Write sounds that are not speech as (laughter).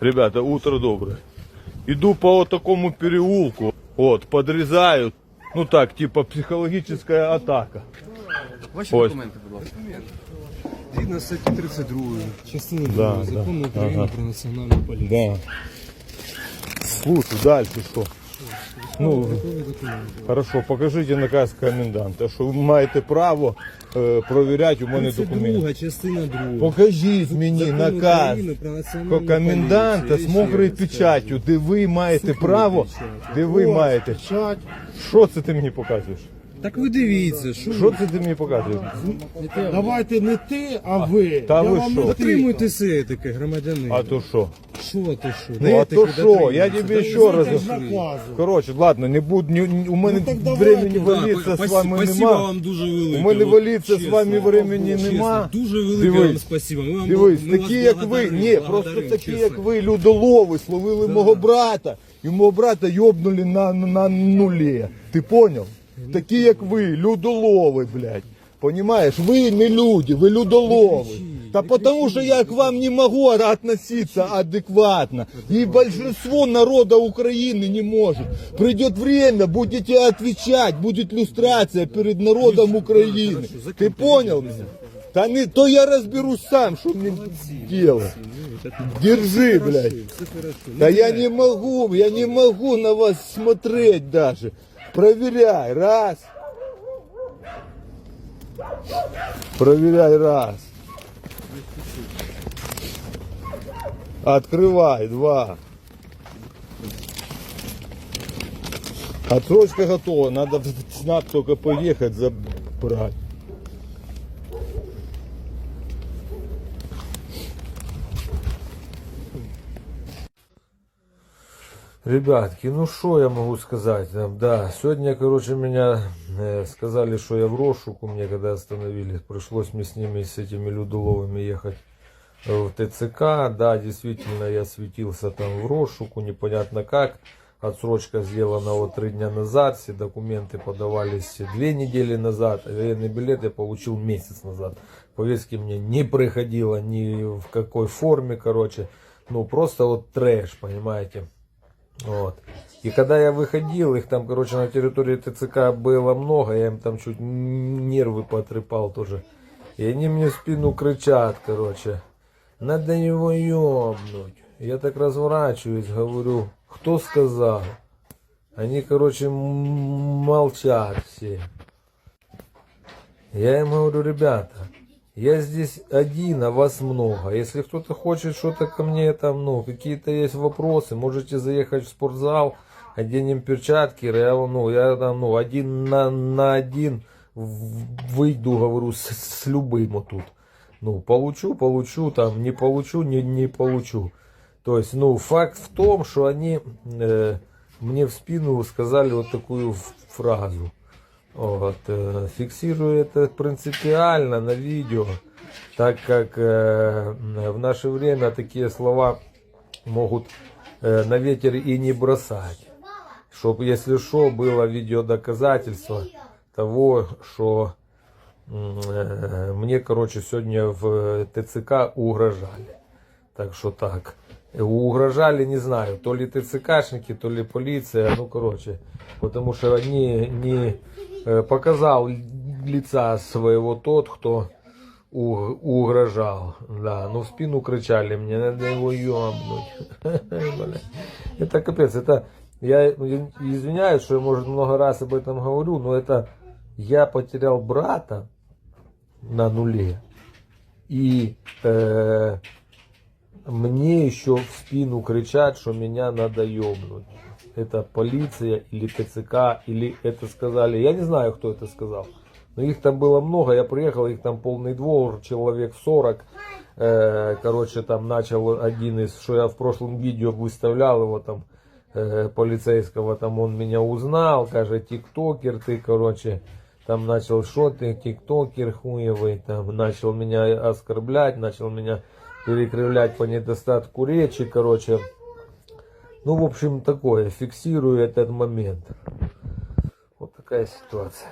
Ребята, утро доброе. Иду по вот такому переулку, вот, подрезают, ну так, типа психологическая атака. Ваші Ось. документи, будь ласка. Згідно статті 32 частини Да, 2 да, закону України ага. про національну поліцію. Да. Слушай, дальше что? Ну, хорошо, покажите наказ коменданта, що ви маєте право е, провіряти у мене Це документи. друга частина друга. Покажіть мені Закон наказ України про національну коменданта поліцію. з ще мокрою раз печаттю, де ви маєте право, печать. де ви маєте. Що це ти мені показуєш? Так ви дивіться, що Що це ти мені показуєш? Давайте не ти, а ви. Та Я ви вам що? не Дотримуйтеся етики, громадянин. А то що? Що ти що? Ну, а то що? Я тебе ще раз... Наказу. Коротше, ладно, не буду, у мене Ну, так давайте. времени Да, валиться з вами Спасибо нема. вам дуже велике. У мене от валиться з чесно. вами времени Чесно, нема. Дуже велике Дивись. вам спасибо. Ми вам Дивись, ми такі як ви, благодаримо, ні, просто благодаримо, такі чесно. як ви, людолови, словили мого брата, і мого брата йобнули на, на нулі. Ти понял? Такі як ви, людолови, блядь. Понимаешь, вы не люди, вы людоловы. Да потому что я к вам не могу относиться адекватно. И большинство народа Украины не может. Придет время, будете отвечать, будет люстрация перед народом Украины. Ты понял меня? Да не, то я разберусь сам, что мне делать. Держи, блядь. Да я не могу, я не могу на вас смотреть даже. Проверяй, раз. Проверяй, раз. Открывай, два. Отсрочка готова, надо в ЦНАП только поехать забрать. Ребятки, ну что я могу сказать? Да, сегодня, короче, меня э, сказали, что я в розшуку, мне когда остановили, пришлось мне с ними, с этими людоловыми ехать в ТЦК. Да, действительно, я светился там в розшуку, непонятно как. Отсрочка сделана вот три дня назад, все документы подавались две недели назад, военный билет я получил месяц назад. Повестки мне не приходило ни в какой форме, короче. Ну, просто вот трэш, понимаете. Вот. И когда я выходил, их там, короче, на территории ТЦК было много, я им там чуть нервы потрепал тоже. И они мне в спину кричат, короче, надо его ёбнуть. Я так разворачиваюсь, говорю, кто сказал? Они, короче, молчат все. Я им говорю, ребята, я здесь один, а вас много. Если кто-то хочет что-то ко мне там, ну, какие-то есть вопросы, можете заехать в спортзал, оденем перчатки, я, ну, я там, ну, один на, на один выйду, говорю, с, с любым вот тут. Ну, получу, получу, там, не получу, не, не получу. То есть, ну, факт в том, что они э, мне в спину сказали вот такую фразу. Вот, э, фиксирую это принципиально на видео, так как э, в наше время такие слова могут э, на ветер и не бросать. Чтобы, если что, было видеодоказательство того, что мне, короче, сегодня в ТЦК угрожали. Так что так. Угрожали, не знаю, то ли ТЦКшники, то ли полиция, ну, короче. Потому что они не э, показал лица своего тот, кто угрожал. Да, ну в спину кричали, мне надо его ёбнуть. (laughs) Это капец, это... Я извиняюсь, что я, может, много раз об этом говорю, но это... Я потерял брата на нуле. И э, мне еще в спину кричат, что меня надо ёбнуть. Это полиция или ТЦК, или это сказали. Я не знаю, кто это сказал. Но их там было много. Я приехал, их там полный двор, человек 40. Э, короче, там начал один из, что я в прошлом видео выставлял его там, э, полицейского, там он меня узнал, каже, тиктокер ты, короче. Там начал, что ты, тиктокер хуевый, там начал меня оскорблять, начал меня перекривлять по недостатку речи, короче. Ну, в общем, такое, фиксирую этот момент. Вот такая ситуация.